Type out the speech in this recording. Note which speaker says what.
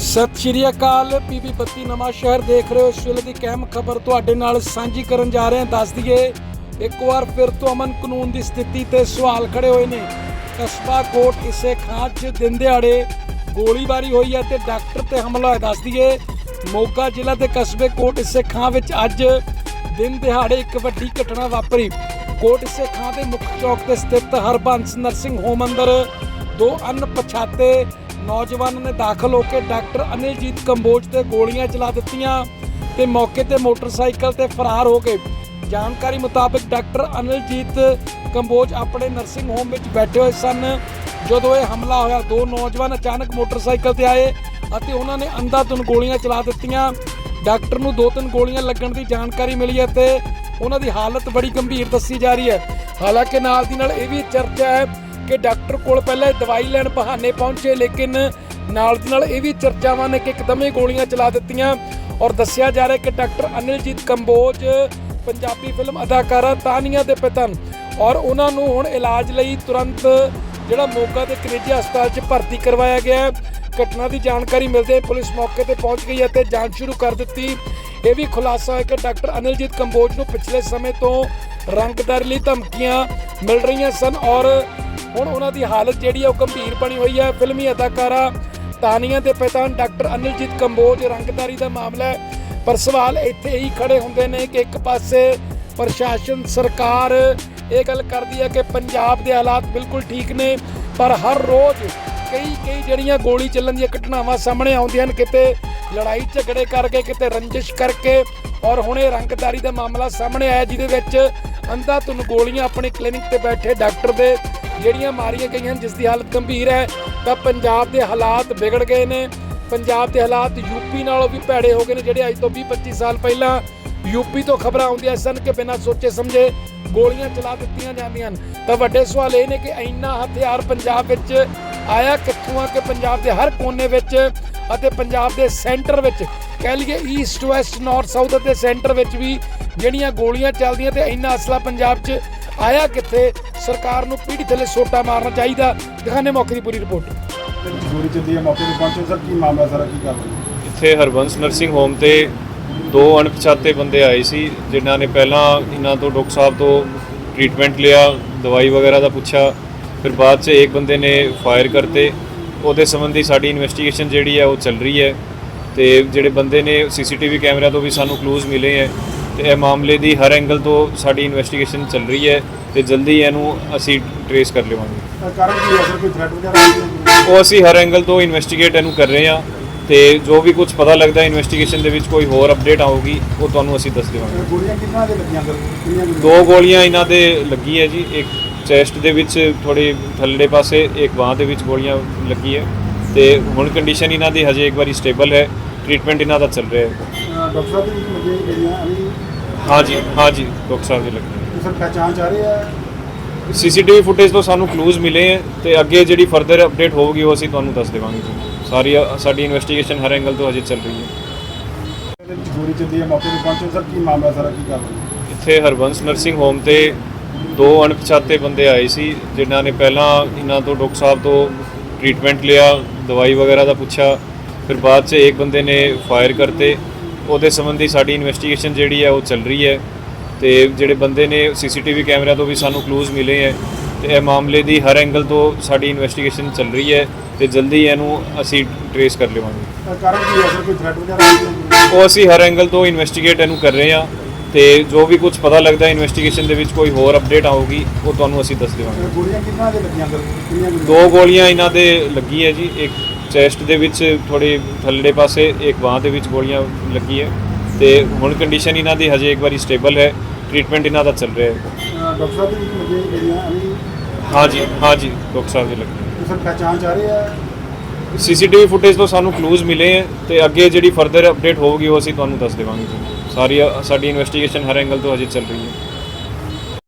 Speaker 1: ਸਤਿ ਸ਼੍ਰੀ ਅਕਾਲ ਪੀਬੀ ਬੱਤੀ ਨਵਾਂ ਸ਼ਹਿਰ ਦੇਖ ਰਹੇ ਹੋ। ਇਸ ਵੇਲੇ ਦੀ ਕਹਿਮ ਖਬਰ ਤੁਹਾਡੇ ਨਾਲ ਸਾਂਝੀ ਕਰਨ ਜਾ ਰਹੇ ਹਾਂ। ਦੱਸ ਦਈਏ, ਇੱਕ ਵਾਰ ਫਿਰ ਤੋਂ ਅਮਨ ਕਾਨੂੰਨ ਦੀ ਸਥਿਤੀ ਤੇ ਸਵਾਲ ਖੜੇ ਹੋਏ ਨੇ। ਕਸਬਾ ਕੋਟ ਇਸੇ ਖਾਂ 'ਚ ਦਿਨ ਦਿਹਾੜੇ ਗੋਲੀਬਾਰੀ ਹੋਈ ਹੈ ਤੇ ਡਾਕਟਰ ਤੇ ਹਮਲਾ ਹੋਇਆ। ਦੱਸ ਦਈਏ, ਮੋਗਾ ਜ਼ਿਲ੍ਹਾ ਦੇ ਕਸਬੇ ਕੋਟ ਇਸੇ ਖਾਂ ਵਿੱਚ ਅੱਜ ਦਿਨ ਦਿਹਾੜੇ ਇੱਕ ਵੱਡੀ ਘਟਨਾ ਵਾਪਰੀ। ਕੋਟ ਇਸੇ ਖਾਂ ਦੇ ਮੁੱਖ ਚੌਕ ਤੇ ਸਥਿਤ ਹਰਬੰਸ ਨਰਸਿੰਗ ਹੋਮ ਅੰਦਰ ਦੋ ਅਣਪਛਾਤੇ ਨੌਜਵਾਨ ਨੇ ਦਾਖਲ ਹੋ ਕੇ ਡਾਕਟਰ ਅਨਿਲਜੀਤ ਕੰਬੋਜ ਤੇ ਗੋਲੀਆਂ ਚਲਾ ਦਿੱਤੀਆਂ ਤੇ ਮੌਕੇ ਤੇ ਮੋਟਰਸਾਈਕਲ ਤੇ ਫਰਾਰ ਹੋ ਗਏ। ਜਾਣਕਾਰੀ ਮੁਤਾਬਕ ਡਾਕਟਰ ਅਨਿਲਜੀਤ ਕੰਬੋਜ ਆਪਣੇ ਨਰਸਿੰਗ ਹੋਮ ਵਿੱਚ ਬੈਠੇ ਹੋਏ ਸਨ। ਜਦੋਂ ਇਹ ਹਮਲਾ ਹੋਇਆ, ਦੋ ਨੌਜਵਾਨ ਅਚਾਨਕ ਮੋਟਰਸਾਈਕਲ ਤੇ ਆਏ ਅਤੇ ਉਹਨਾਂ ਨੇ ਅੰਧਾਧੁੰਦ ਗੋਲੀਆਂ ਚਲਾ ਦਿੱਤੀਆਂ। ਡਾਕਟਰ ਨੂੰ ਦੋ ਤਿੰਨ ਗੋਲੀਆਂ ਲੱਗਣ ਦੀ ਜਾਣਕਾਰੀ ਮਿਲੀ ਹੈ ਤੇ ਉਹਨਾਂ ਦੀ ਹਾਲਤ ਬੜੀ ਗੰਭੀਰ ਦੱਸੀ ਜਾ ਰਹੀ ਹੈ। ਹਾਲਾਂਕਿ ਨਾਲ ਦੀ ਨਾਲ ਇਹ ਵੀ ਚਰਚਾ ਹੈ ਕਿ ਡਾਕਟਰ ਕੋਲ ਪਹਿਲਾਂ ਦਵਾਈ ਲੈਣ ਬਹਾਨੇ ਪਹੁੰਚੇ, ਲੇਕਿਨ ਨਾਲ ਦੀ ਨਾਲ ਇਹ ਵੀ ਚਰਚਾਵਾਂ ਨੇ ਕਿ ਇੱਕਦਮ ਹੀ ਗੋਲੀਆਂ ਚਲਾ ਦਿੱਤੀਆਂ ਔਰ ਦੱਸਿਆ ਜਾ ਰਿਹਾ ਕਿ ਡਾਕਟਰ ਅਨਿਲਜੀਤ ਕੰਬੋਜ ਪੰਜਾਬੀ ਫਿਲਮ ਅਦਾਕਾਰਾ ਤਾਨੀਆ ਦੇ ਪਿਤਾ ਔਰ ਉਹਨਾਂ ਨੂੰ ਹੁਣ ਇਲਾਜ ਲਈ ਤੁਰੰਤ ਜਿਹੜਾ ਮੋਗਾ ਦੇ ਕਨੇਜਾ ਹਸਪਤਾਲ 'ਚ ਭਰਤੀ ਕਰਵਾਇਆ ਗਿਆ ਘਟਨਾ ਦੀ ਜਾਣਕਾਰੀ ਮਿਲਦੇ ਪੁਲਿਸ ਮੌਕੇ ਤੇ ਪਹੁੰਚ ਗਈ ਅਤੇ ਜਾਂਚ ਸ਼ੁਰੂ ਕਰ ਦਿੱਤੀ। ਇਹ ਵੀ ਖੁਲਾਸਾ ਹੈ ਕਿ ਡਾਕਟਰ ਅਨਿਲਜੀਤ ਕੰਬੋਜ ਨੂੰ ਪਿਛਲੇ ਸਮੇਂ ਤੋਂ ਰੰਗਦਾਰੀ ਲਈ ਧਮਕੀਆਂ ਮਿਲ ਰਹੀਆਂ ਸਨ ਔਰ ਹੁਣ ਉਹਨਾਂ ਦੀ ਹਾਲਤ ਜਿਹੜੀ ਹੈ ਉਹ ਗੰਭੀਰ ਬਣੀ ਹੋਈ ਹੈ ਫਿਲਮੀ ਅਦਾਕਾਰਾ ਤਾਨੀਆ ਦੇ ਪਿਤਾ ਡਾਕਟਰ ਅਨਿਲਜੀਤ ਕੰਬੋਜ, ਰੰਗਦਾਰੀ ਦਾ ਮਾਮਲਾ ਹੈ। ਪਰ ਸਵਾਲ ਇੱਥੇ ਹੀ ਖੜੇ ਹੁੰਦੇ ਨੇ ਕਿ ਇੱਕ ਪਾਸੇ ਪ੍ਰਸ਼ਾਸਨ, ਸਰਕਾਰ ਇਹ ਗੱਲ ਕਰਦੀ ਹੈ ਕਿ ਪੰਜਾਬ ਦੇ ਹਾਲਾਤ ਬਿਲਕੁਲ ਠੀਕ ਨੇ, ਪਰ ਹਰ ਰੋਜ਼ ਕਈ ਕਈ ਜਿਹੜੀਆਂ ਗੋਲੀ ਚੱਲਣ ਦੀਆਂ ਘਟਨਾਵਾਂ ਸਾਹਮਣੇ ਆਉਂਦੀਆਂ ਹਨ, ਕਿਤੇ ਲੜਾਈ ਝਗੜੇ ਕਰਕੇ, ਕਿਤੇ ਰੰਜਿਸ਼ ਕਰਕੇ। ਔਰ ਹੁਣ ਇਹ ਰੰਗਦਾਰੀ ਦਾ ਮਾਮਲਾ ਸਾਹਮਣੇ ਆਇਆ, ਜਿਹਦੇ ਵਿੱਚ ਅੰਧਾ ਅੰਧਾਧੁੰਦ ਗੋਲੀਆਂ ਆਪਣੇ ਕਲੀਨਿਕ ਤੇ ਬੈਠੇ ਡਾਕਟਰ ਦੇ ਜਿਹੜੀਆਂ ਮਾਰੀਆਂ ਗਈਆਂ ਜਿਸ ਦੀ ਹਾਲਤ ਗੰਭੀਰ ਹੈ, ਤਾਂ ਪੰਜਾਬ ਦੇ ਹਾਲਾਤ ਵਿਗੜ ਗਏ ਨੇ। ਪੰਜਾਬ ਦੇ ਹਾਲਾਤ ਯੂਪੀ ਨਾਲੋਂ ਵੀ ਭੈੜੇ ਹੋ ਗਏ ਨੇ, ਜਿਹੜੇ ਅੱਜ ਤੋਂ 20 25 ਸਾਲ ਪਹਿਲਾਂ ਯੂਪੀ ਤੋਂ ਖਬਰਾਂ ਆਉਂਦੀਆਂ ਸਨ ਕਿ ਬਿਨਾਂ ਸੋਚੇ ਸਮਝੇ ਗੋਲੀਆਂ ਚਲਾ ਦਿੱਤੀਆਂ ਜਾਂਦੀਆਂ ਹਨ। ਤਾਂ ਵੱਡੇ ਸਵਾਲ ਇਹ ਨੇ ਕਿ ਇੰਨਾ ਹਥਿਆਰ ਪੰਜਾਬ ਵਿੱਚ ਆਇਆ ਕਿੱਥੋਂ ਆ ਕਿ ਪੰਜਾਬ ਦੇ ਹਰ ਕੋਨੇ ਵਿੱਚ ਅਤੇ ਪੰਜਾਬ ਦੇ ਸੈਂਟਰ ਵਿੱਚ ਕਹਿ ਲਈਏ ਈਸਟ ਵੈਸਟ ਨਾਰਥ ਸਾਊਥ ਅਤੇ ਸੈਂਟਰ ਵਿੱਚ ਵੀ ਜਿਹੜੀਆਂ ਗੋਲੀਆਂ ਚੱਲਦੀਆਂ ਤੇ ਇੰਨਾ ਅਸਲਾ ਪੰਜਾਬ 'ਚ ਆਇਆ ਕਿੱਥੇ ਸਰਕਾਰ ਨੂੰ ਪੀੜੀ ਥੱਲੇ ਸੋਟਾ ਮਾਰਨਾ ਚਾਹੀਦਾ। ਦਿਖਾਣੇ ਮੌਕੇ ਦੀ ਪੂਰੀ ਰਿਪੋਰਟ।
Speaker 2: ਗੋਲੀ ਚੱਲਦੀ ਹੈ ਮੌਕੇ ਤੇ ਪਹੁੰਚੇ ਸਰ ਕੀ ਮਾਮਲਾ ਸਾਰਾ ਕੀ ਕਰ ਰਹੇ
Speaker 3: ਇੱਥੇ ਹਰਬੰਸ ਨਰਸਿੰਗ ਹੋਮ ਤੇ ਦੋ ਅਣਪਛਾਤੇ ਬੰਦੇ ਆਏ ਸੀ ਜਿਨ੍ਹਾਂ ਨੇ ਪਹਿਲਾਂ ਇਹਨਾਂ ਤੋਂ ਡਾਕਟਰ ਸਾਹਿਬ ਤੋਂ ਟ੍ਰੀਟਮੈਂਟ ਲਿਆ ਦਵਾਈ ਵਗੈਰਾ ਦਾ ਪੁੱਛਿਆ। ਫਿਰ ਬਾਅਦ 'ਚ ਇੱਕ ਬੰਦੇ ਨੇ ਫਾਇਰ ਕਰਤੇ। ਉਹਦੇ ਸੰਬੰਧੀ ਸਾਡੀ ਇਨਵੈਸਟੀਗੇਸ਼ਨ ਜਿਹੜੀ ਹੈ ਉਹ ਚੱਲ ਰਹੀ ਹੈ। ਤੇ ਜਿਹੜੇ ਬੰਦੇ ਨੇ ਸੀਸੀਟੀਵੀ ਕੈਮਰਾ ਤੋਂ ਵੀ ਸਾਨੂੰ ਕਲੂਜ਼ ਮਿਲੇ ਹੈ। ਤੇ ਇਹ ਮਾਮਲੇ ਦੀ ਹਰ ਐਂਗਲ ਤੋਂ ਸਾਡੀ ਇਨਵੈਸਟੀਗੇਸ਼ਨ ਚੱਲ ਰਹੀ ਹੈ ਤੇ ਜਲਦੀ ਇਹਨੂੰ ਅਸੀਂ ਟਰੇਸ ਕਰ ਲਵਾਂਗੇ
Speaker 2: ਤਾਂ ਕਾਰਨ ਕੀ ਹੈ? ਸਰ ਕੋਈ ਥ੍ਰੈਟ ਵਗੈਰਾ ਹੈ?
Speaker 3: ਉਹ ਅਸੀਂ ਹਰ ਐਂਗਲ ਤੋਂ ਇਨਵੈਸਟੀਗੇਟ ਇਹਨੂੰ ਕਰ ਰਹੇ ਹਾਂ ਤੇ ਜੋ ਵੀ ਕੁਝ ਪਤਾ ਲੱਗਦਾ ਇਨਵੈਸਟੀਗੇਸ਼ਨ ਦੇ ਵਿੱਚ ਕੋਈ ਹੋਰ ਅਪਡੇਟ ਆਊਗੀ ਉਹ ਤੁਹਾਨੂੰ ਅਸੀਂ ਦੱਸ ਦੇਵਾਂਗੇ।
Speaker 2: ਗੋਲੀਆਂ ਕਿੰਨਾ ਦੇ ਲੱਗੀਆਂ? ਸਰ ਕਿੰਨੀਆਂ ਗੋਲੀਆਂ?
Speaker 3: ਦੋ ਗੋਲੀਆਂ ਇਹਨਾਂ ਦੇ ਲੱਗੀ ਹੈ ਜੀ ਇੱਕ ਚੈਸਟ ਦੇ ਵਿੱਚ ਥੋੜੀ ਥੱਲੜੇ ਪਾਸੇ ਇੱਕ ਬਾਹ ਦੇ ਵਿੱਚ ਗੋਲੀਆਂ ਲੱਗੀ ਹੈ ਤੇ ਹੁਣ ਕੰਡੀਸ਼ਨ ਇਹਨਾਂ ਦੀ ਹਜੇ ਇੱਕ ਵਾਰੀ ਸਟੇਬਲ ਹੈ ਟ੍ਰੀਟਮੈਂਟ ਇਹਨਾਂ ਦਾ ਚੱਲ ਰਿਹਾ ਹੈ।
Speaker 2: ਡਾਕਟਰ ਸਾਹਿਬ ਦੀ ਅਭੀ
Speaker 3: ਹਾਂਜੀ ਹਾਂਜੀ ਡਾਕਟਰ ਸਾਹਿਬ ਦੀ ਲੱਗੀ
Speaker 2: ਸਰ ਪਹਿਚਾਣ ਚ ਆ ਰਹੀ ਹੈ?
Speaker 3: ਸੀਸੀਟੀਵੀ ਫੁਟੇਜ ਤੋਂ ਸਾਨੂੰ ਕਲੂਜ਼ ਮਿਲੇ ਹੈ ਤੇ ਅੱਗੇ ਜਿਹੜੀ ਫਰਦਰ ਅਪਡੇਟ ਹੋਊਗੀ ਉਹ ਅਸੀਂ ਤੁਹਾਨੂੰ ਦੱਸ ਦੇਵਾਂਗੇ ਸਾਰੀ ਸਾਡੀ ਇਨਵੈਸਟੀਗੇਸ਼ਨ ਹਰ ਐਂਗਲ ਤੋਂ ਹਜੇ ਚੱਲ ਰਹੀ ਹੈ।
Speaker 2: ਗੋਲੀ ਚੱਲਦੀ ਹੈ ਮੌਕੇ ਤੇ ਪਹੁੰਚੇ ਸਰ ਕੀ ਮਾਮਲਾ ਸਾਰਾ? ਕੀ ਕਰ ਰਹੇ
Speaker 3: ਇੱਥੇ ਹਰਬੰਸ ਨਰਸਿੰਗ ਹੋਮ ਤੇ ਦੋ ਅਣਪਛਾਤੇ ਬੰਦੇ ਆਏ ਸੀ ਜਿਨ੍ਹਾਂ ਨੇ ਪਹਿਲਾਂ ਇਹਨਾਂ ਤੋਂ ਡਾਕਟਰ ਸਾਹਿਬ ਤੋਂ ਟ੍ਰੀਟਮੈਂਟ ਲਿਆ ਦਵਾਈ ਵਗੈਰਾ ਦਾ ਪੁੱਛਿਆ ਫਿਰ ਬਾਅਦ 'ਚ ਇੱਕ ਬੰਦੇ ਨੇ ਫਾਇਰ ਕਰਤੇ। ਉਹਦੇ ਸੰਬੰਧੀ ਸਾਡੀ ਇਨਵੈਸਟੀਗੇਸ਼ਨ ਜਿਹੜੀ ਹੈ ਉਹ ਚੱਲ ਰਹੀ ਹੈ। ਤੇ ਜਿਹੜੇ ਬੰਦੇ ਨੇ ਸੀਸੀਟੀਵੀ ਕੈਮਰਾ ਤੋਂ ਵੀ ਸਾਨੂੰ ਕਲੂਜ਼ ਮਿਲੇ ਹੈ ਤੇ ਇਹ ਮਾਮਲੇ ਦੀ ਹਰ ਐਂਗਲ ਤੋਂ ਸਾਡੀ ਇਨਵੈਸਟੀਗੇਸ਼ਨ ਚੱਲ ਰਹੀ ਹੈ ਤੇ ਜਲਦੀ ਇਹਨੂੰ ਅਸੀਂ ਟਰੇਸ ਕਰ ਲਵਾਂਗੇ।
Speaker 2: ਤਾਂ ਕਾਰਨ ਕੀ ਹੈ? ਸਰ ਕੋਈ ਥ੍ਰੈਟ ਵਗੈਰਾ ਹੈ?
Speaker 3: ਉਹ ਅਸੀਂ ਹਰ ਐਂਗਲ ਤੋਂ ਇਨਵੈਸਟੀਗੇਟ ਇਹਨੂੰ ਕਰ ਰਹੇ ਹਾਂ। ਤੇ ਜੋ ਵੀ ਕੁਝ ਪਤਾ ਲੱਗਦਾ ਇਨਵੈਸਟੀਗੇਸ਼ਨ ਦੇ ਵਿੱਚ ਕੋਈ ਹੋਰ ਅਪਡੇਟ ਆਊਗੀ ਉਹ ਤੁਹਾਨੂੰ ਅਸੀਂ ਦੱਸ ਦੇਵਾਂਗੇ।
Speaker 2: ਗੋਲੀਆਂ ਕਿੰਨਾ ਦੇ ਲੱਗੀਆਂ ਸਰ ਕਿੰਨੀਆਂ ਗੋਲੀਆਂ?
Speaker 3: ਦੋ ਗੋਲੀਆਂ ਇਹਨਾਂ ਦੇ ਲੱਗੀ ਹੈ ਜੀ ਇੱਕ ਚੈਸਟ ਦੇ ਵਿੱਚ ਥੋੜੀ ਥੱਲੜੇ ਪਾਸੇ ਇੱਕ ਬਾਹ ਦੇ ਵਿੱਚ ਗੋਲੀਆਂ ਲੱਗੀ ਹੈ ਤੇ ਹੁਣ ਕੰਡੀਸ਼ਨ ਇਹਨਾਂ ਦੀ ਹਜੇ ਇੱਕ ਵਾਰੀ ਸਟੇਬਲ ਹੈ ਟ੍ਰੀਟਮੈਂਟ ਇਹਨਾਂ ਦਾ ਚੱਲ ਰਿਹਾ ਹੈ।
Speaker 2: ਅਹ ਡਾਕਟਰ ਸਾਹਿਬ ਦੀ ਲੱਗੀ ਗੋਲੀਆਂ ਅਭੀ
Speaker 3: ਹਾਂਜੀ ਹਾਂਜੀ ਡਾਕਟਰ ਸਾਹਿਬ ਦੀ ਲੱਗੀ।
Speaker 2: ਸਰ ਪਹਿਚਾਣ ਚ ਆ ਰਹੀ ਹੈ?
Speaker 3: ਸੀਸੀਟੀਵੀ ਫੁਟੇਜ ਤੋਂ ਸਾਨੂੰ ਕਲੂਜ਼ ਮਿਲੇ ਹੈ ਤੇ ਅੱਗੇ ਜਿਹੜੀ ਫਰਦਰ ਅਪਡੇਟ ਹੋਊਗੀ ਉਹ ਅਸੀਂ ਤੁਹਾਨੂੰ ਦੱਸ ਦੇਵਾਂਗੇ ਜੀ। ਸਾਰੀ ਸਾਡੀ ਇਨਵੈਸਟੀਗੇਸ਼ਨ ਹਰ ਐਂਗਲ ਤੋਂ ਹਜੇ ਚੱਲ ਰਹੀ ਹੈ।